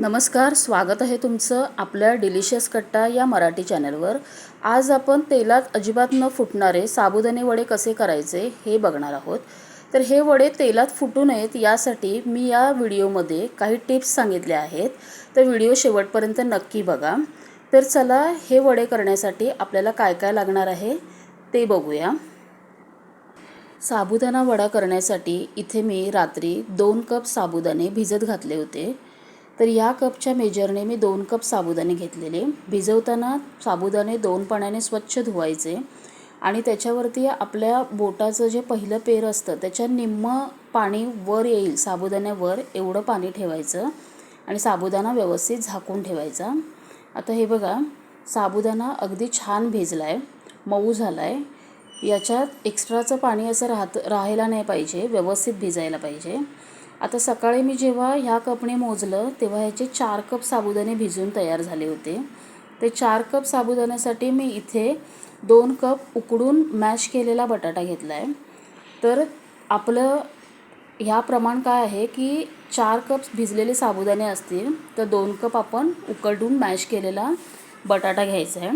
नमस्कार स्वागत आहे तुमचं आपल्या डिलिशियस कट्टा या मराठी चॅनलवर. आज आपण तेलात अजिबात न फुटणारे साबुदाणे वडे कसे करायचे हे बघणार आहोत. तर हे वडे तेलात फुटू नयेत यासाठी मी या व्हिडिओमध्ये काही टिप्स सांगितल्या आहेत. तर व्हिडिओ शेवटपर्यंत नक्की बघा. तर चला हे वडे करण्यासाठी आपल्याला काय काय लागणार आहे ते बघूया. साबुदाणा वडा करण्यासाठी इथे मी रात्री दोन कप साबुदाणे भिजत घातले होते. तर या कपच्या मेजरने मी दोन कप साबुदाणे घेतलेले. भिजवताना साबुदाणे दोन पाण्याने स्वच्छ धुवायचे आणि त्याच्यावरती आपल्या बोटाचं जे पहिलं पेर असतं त्याच्या निम्म पाणी वर येईल साबुदाण्यावर एवढं पाणी ठेवायचं आणि साबुदाणा व्यवस्थित झाकून ठेवायचा. आता हे बघा साबुदाणा अगदी छान भिजला आहे मऊ झाला आहे याच्यात एक्स्ट्राचं पाणी असं राहत राहायला नाही पाहिजे व्यवस्थित भिजायला पाहिजे. आता सकाळी मी जेव्हा ह्या कपने मोजलं तेव्हा ह्याचे चार कप साबुदाणे भिजून तयार झाले होते. ते चार कप साबुदाण्यासाठी मी इथे दोन कप उकडून मॅश केलेला बटाटा घेतला आहे तर आपलं ह्या प्रमाण काय आहे की चार कप भिजलेले साबुदाणे असतील तर दोन कप आपण उकडून मॅश केलेला बटाटा घ्यायचा आहे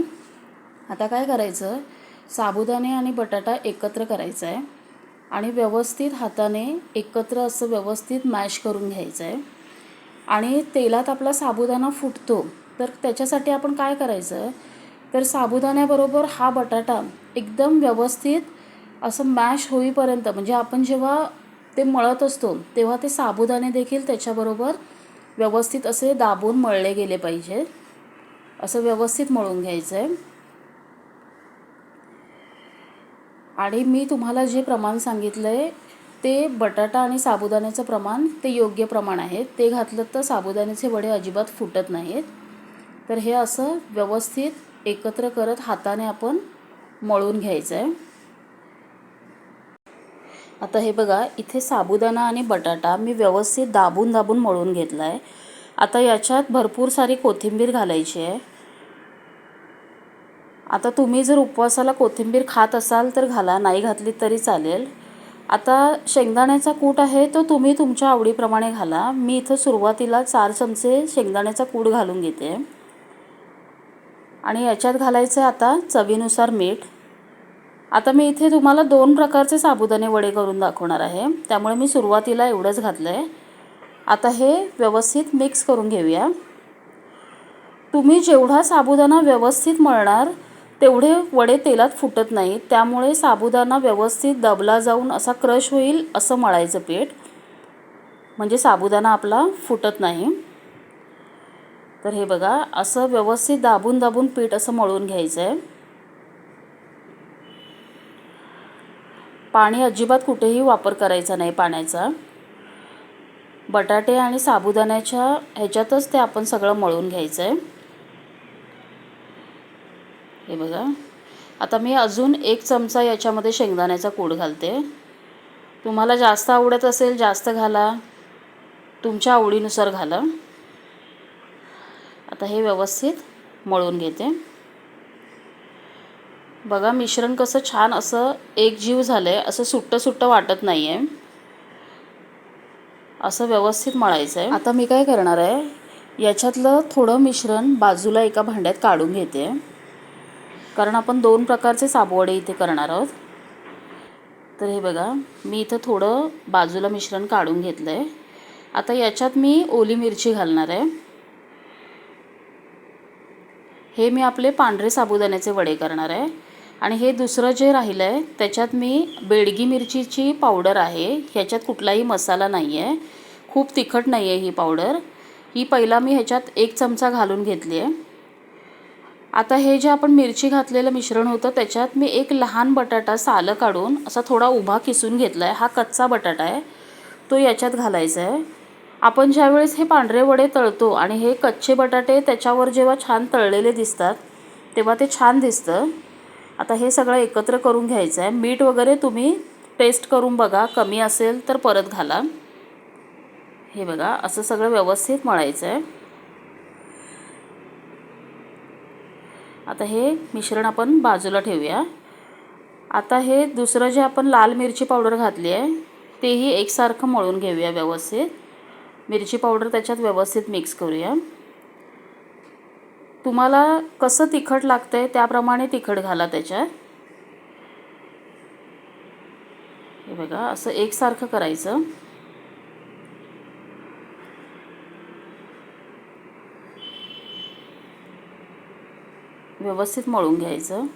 आता काय करायचं? साबुदाणे आणि बटाटा एकत्र करायचा आहे आणि व्यवस्थित हाताने एकत्र असं व्यवस्थित मॅश करून घ्यायचं आहे आणि तेलात आपला साबुदाणा फुटतो तर त्याच्यासाठी आपण काय करायचं तर साबुदाण्याबरोबर हा बटाटा एकदम व्यवस्थित असं मॅश होईपर्यंत म्हणजे आपण जेव्हा ते मळत असतो तेव्हा ते साबुदाणे देखील त्याच्याबरोबर व्यवस्थित असे दाबून मळले गेले पाहिजे. असं व्यवस्थित मळून घ्यायचं आहे आणि मी तुम्हाला जे प्रमाण सांगितलं आहे ते बटाटा आणि साबुदाण्याचं प्रमाण ते योग्य प्रमाण आहे. ते घातलं तर साबुदाण्याचे वडे अजिबात फुटत नाहीत. तर हे असं व्यवस्थित एकत्र करत हाताने आपण मळून घ्यायचं आहे आता हे बघा इथे साबुदाणा आणि बटाटा मी व्यवस्थित दाबून दाबून मळून घेतला आहे आता याच्यात भरपूर सारी कोथिंबीर घालायची आहे. आता तुम्ही जर उपवासाला कोथिंबीर खात असाल तर घाला नाही घातली तरी चालेल. आता शेंगदाण्याचा कूट आहे तो तुम्ही तुमच्या आवडीप्रमाणे घाला. मी इथं सुरुवातीला चार चमचे शेंगदाण्याचा कूट घालून घेते. आणि याच्यात घालायचं आहे आता चवीनुसार मीठ. आता मी इथे तुम्हाला दोन प्रकारचे साबुदाणे वडे करून दाखवणार आहे. त्यामुळे मी सुरुवातीला एवढंच घातलं आहे आता हे व्यवस्थित मिक्स करून घेऊया. तुम्ही जेवढा साबुदाणा व्यवस्थित मळणार तेवढे वडे तेलात फुटत नाहीत. त्यामुळे साबुदाणा व्यवस्थित दबला जाऊन असा क्रश होईल असं मळायचं पीठ. म्हणजे साबुदाणा आपला फुटत नाही. तर हे बघा असं व्यवस्थित दाबून दाबून पीठ असं मळून घ्यायचं आहे पाणी अजिबात कुठेही वापर करायचा नाही पाण्याचा. बटाटे आणि साबुदाण्याच्या ह्याच्यातच ते आपण सगळं मळून घ्यायचं आहे हे बघा. आता मी अजून एक चमचा याच्यामध्ये शेंगदाण्याचा कूड घालते. तुम्हाला जास्त आवडत असेल जास्त घाला. तुमच्या आवडीनुसार घाला. आता हे व्यवस्थित मळून घेते. बघा मिश्रण कसं छान असं एक जीव झालं आहे असं सुट्टं सुट्टं वाटत नाही आहे असं व्यवस्थित मळायचं आहे आता मी काय करणार आहे? याच्यातलं थोडं मिश्रण बाजूला एका भांड्यात काढून घेते. कारण आपण दोन प्रकारचे साबवडे इथे करणार आहोत. तर हे बघा मी इथं थोडं बाजूला मिश्रण काढून घेतलं आहे आता याच्यात मी ओली मिरची घालणार आहे. हे मी आपले पांढरे साबुदाण्याचे वडे करणार आहे. आणि हे दुसरं जे राहिलं आहे त्याच्यात मी बेडगी मिरचीची पावडर आहे. ह्याच्यात कुठलाही मसाला नाही आहे खूप तिखट नाही आहे ही पावडर. ही पहिला मी ह्याच्यात एक चमचा घालून घेतली आहे आता हे जे आपण मिरची घातलेलं मिश्रण होतं त्याच्यात मी एक लहान बटाटा सालं काढून असा थोडा उभा किसून घेतला आहे हा कच्चा बटाटा आहे. तो याच्यात घालायचा आहे. आपण ज्यावेळेस हे पांढरे वडे तळतो आणि हे कच्चे बटाटे त्याच्यावर जेव्हा छान तळलेले दिसतात तेव्हा ते छान दिसतं. आता हे सगळं एकत्र करून घ्यायचं आहे मीठ वगैरे तुम्ही टेस्ट करून बघा. कमी असेल तर परत घाला. हे बघा असं सगळं व्यवस्थित मळायचं आहे आता हे मिश्रण आपण बाजूला ठेवूया. आता हे दुसरं जे आपण लाल मिरची पावडर घातली आहे तेही एकसारखं मळून घेऊया व्यवस्थित. मिरची पावडर त्याच्यात व्यवस्थित मिक्स करूया. तुम्हाला कसं तिखट लागतं आहे त्याप्रमाणे तिखट घाला त्याच्यात. हे बघा असं एकसारखं करायचं. व्यवस्थित मळून घ्यायचं.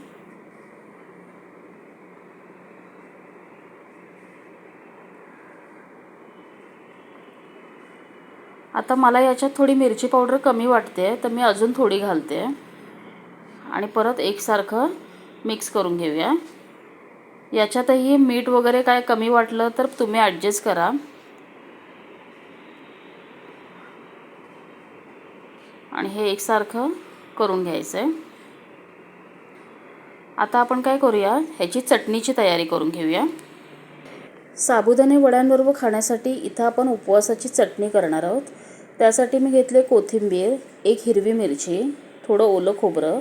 आता मला याच्यात थोडी मिरची पावडर कमी वाटते तर मी अजून थोडी घालते. आणि परत एकसारखं मिक्स करून घेऊया. याच्यातही मीठ वगैरे काय कमी वाटलं तर तुम्ही ॲडजस्ट करा. आणि हे एकसारखं करून घ्यायचं आहे आता आपण काय करूया? ह्याची चटणीची तयारी करून घेऊया. साबुदाणे वड्यांबरोबर खाण्यासाठी इथं आपण उपवासाची चटणी करणार आहोत. त्यासाठी मी घेतले कोथिंबीर एक हिरवी मिरची थोडं ओलं खोबरं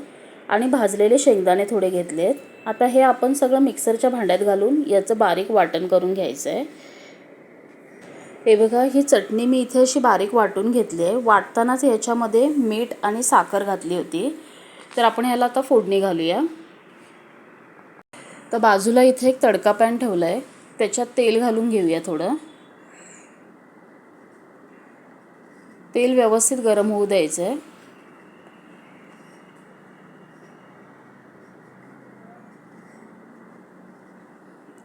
आणि भाजलेले शेंगदाणे थोडे घेतलेत. आता हे आपण सगळं मिक्सरच्या भांड्यात घालून याचं बारीक वाटण करून घ्यायचं आहे हे बघा ही चटणी मी इथे अशी बारीक वाटून घेतली आहे. वाटतानाच ह्याच्यामध्ये मीठ आणि साखर घातली होती. तर आपण ह्याला आता फोडणी घालूया. तर बाजूला इथे एक तडका पॅन ठेवला आहे त्याच्यात तेल घालून घेऊया थोडं. तेल व्यवस्थित गरम होऊ द्यायचं आहे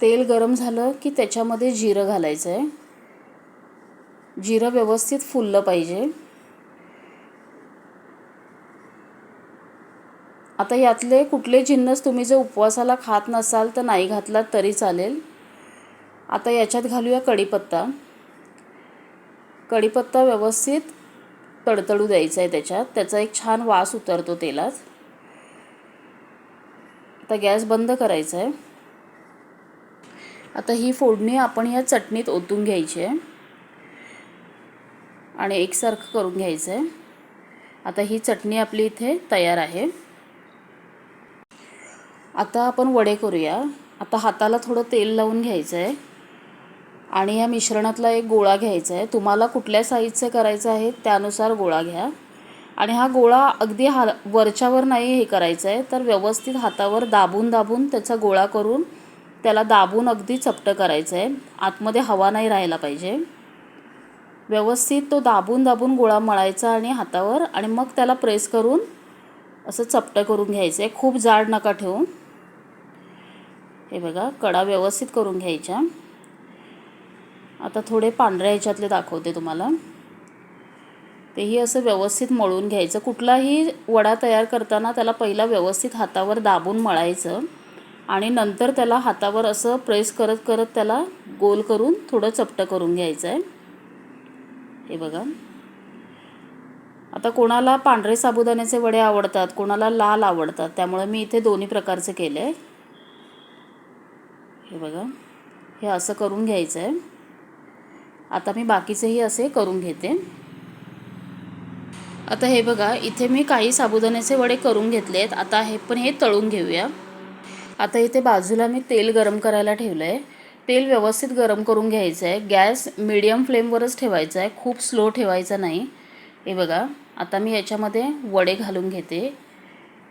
तेल गरम झालं की त्याच्यामध्ये जिरं घालायचं आहे जिरं व्यवस्थित फुललं पाहिजे. आता यातले कुठले जिन्नस तुम्ही जर उपवासाला खात नसाल तर नाही घातलात तरी चालेल. आता याच्यात घालूया कढीपत्ता. कढीपत्ता व्यवस्थित तडतडू द्यायचा आहे त्याच्यात. त्याचा एक छान वास उतरतो तेलात. आता गॅस बंद करायचा आहे आता ही फोडणी आपण या चटणीत ओतून घ्यायची आहे. आणि एकसारखं करून घ्यायचं आहे आता ही चटणी आपली इथे तयार आहे. आता आपण वडे करूया. आता हाताला थोडं तेल लावून घ्यायचं आहे आणि या मिश्रणातला एक गोळा घ्यायचा आहे तुम्हाला कुठल्या साईजचं करायचं आहे त्यानुसार गोळा घ्या. आणि हा गोळा अगदी हा वरच्यावर नाही हे करायचं आहे तर व्यवस्थित हातावर दाबून दाबून त्याचा गोळा करून त्याला दाबून अगदी चपटं करायचं आहे आतमध्ये हवा नाही राहायला पाहिजे. व्यवस्थित तो दाबून दाबून गोळा मळायचा आणि हातावर. आणि मग त्याला प्रेस करून असं चपटं करून घ्यायचं आहे खूप जाड नका ठेवून. हे बघा कडा व्यवस्थित करून घ्यायच्या. आता थोडे पांढऱ्या ह्याच्यातले दाखवते तुम्हाला. तेही असं व्यवस्थित मळून घ्यायचं. कुठलाही वडा तयार करताना त्याला पहिला व्यवस्थित हातावर दाबून मळायचं आणि नंतर त्याला हातावर असं प्रेस करत करत त्याला गोल करून थोडं चपटं करून घ्यायचं आहे हे बघा. आता कोणाला पांढरे साबुदाण्याचे वडे आवडतात कोणाला लाल आवडतात त्यामुळे मी इथे दोन्ही प्रकारचे केले. आहे हे बघा. हे असं करून घ्यायचं आहे आता मी बाकीचेही असे करून घेते. आता हे बघा इथे मी काही साबुदाण्याचे वडे करून घेतले आहेत आता हे पण हे तळून घेऊया. आता इथे बाजूला मी तेल गरम करायला ठेवलं आहे तेल व्यवस्थित गरम करून घ्यायचं आहे गॅस मिडियम फ्लेमवरच ठेवायचा आहे खूप स्लो ठेवायचा नाही. हे बघा आता मी याच्यामध्ये वडे घालून घेते.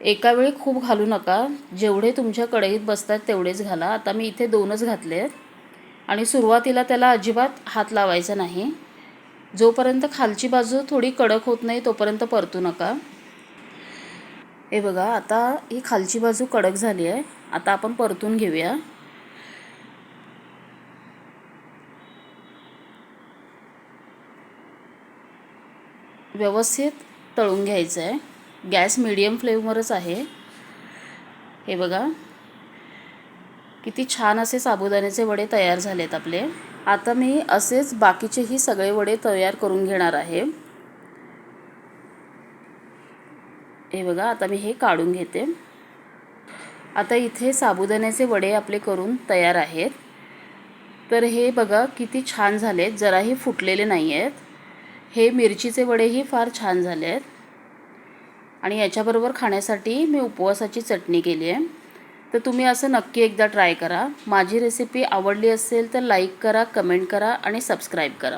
एका वेळी खूप घालू नका. जेवढे तुमच्या कढईत बसतात तेवढेच घाला. आता मी इथे दोनच घातले आहेत. आणि सुरुवातीला त्याला अजिबात हात लावायचा नाही. जोपर्यंत खालची बाजू थोडी कडक होत नाही तोपर्यंत परतू नका. हे बघा आता ही खालची बाजू कडक झाली आहे. आता आपण परतून घेऊया. व्यवस्थित तळून घ्यायचं आहे गॅस मिडियम फ्लेमवरच आहे. हे बघा. किती छान असे साबुदाण्याचे वडे तयार झालेत आपले. आता मी असेच बाकीचेही सगळे वडे तयार करून घेणार आहे. हे बघा आता मी हे काढून घेते. आता इथे साबुदाण्याचे वडे आपले करून तयार आहेत. तर हे बघा किती छान झालेत. जराही फुटलेले नाही आहेत हे मिरचीचे वडेही फार छान झाले आहेत आणि याच्याबरोबर खाण्यासाठी मी उपवासाची चटणी केली आहे. तर तुम्ही असं नक्की एकदा ट्राय करा. माझी रेसिपी आवडली असेल तर लाईक करा कमेंट करा आणि सबस्क्राईब करा.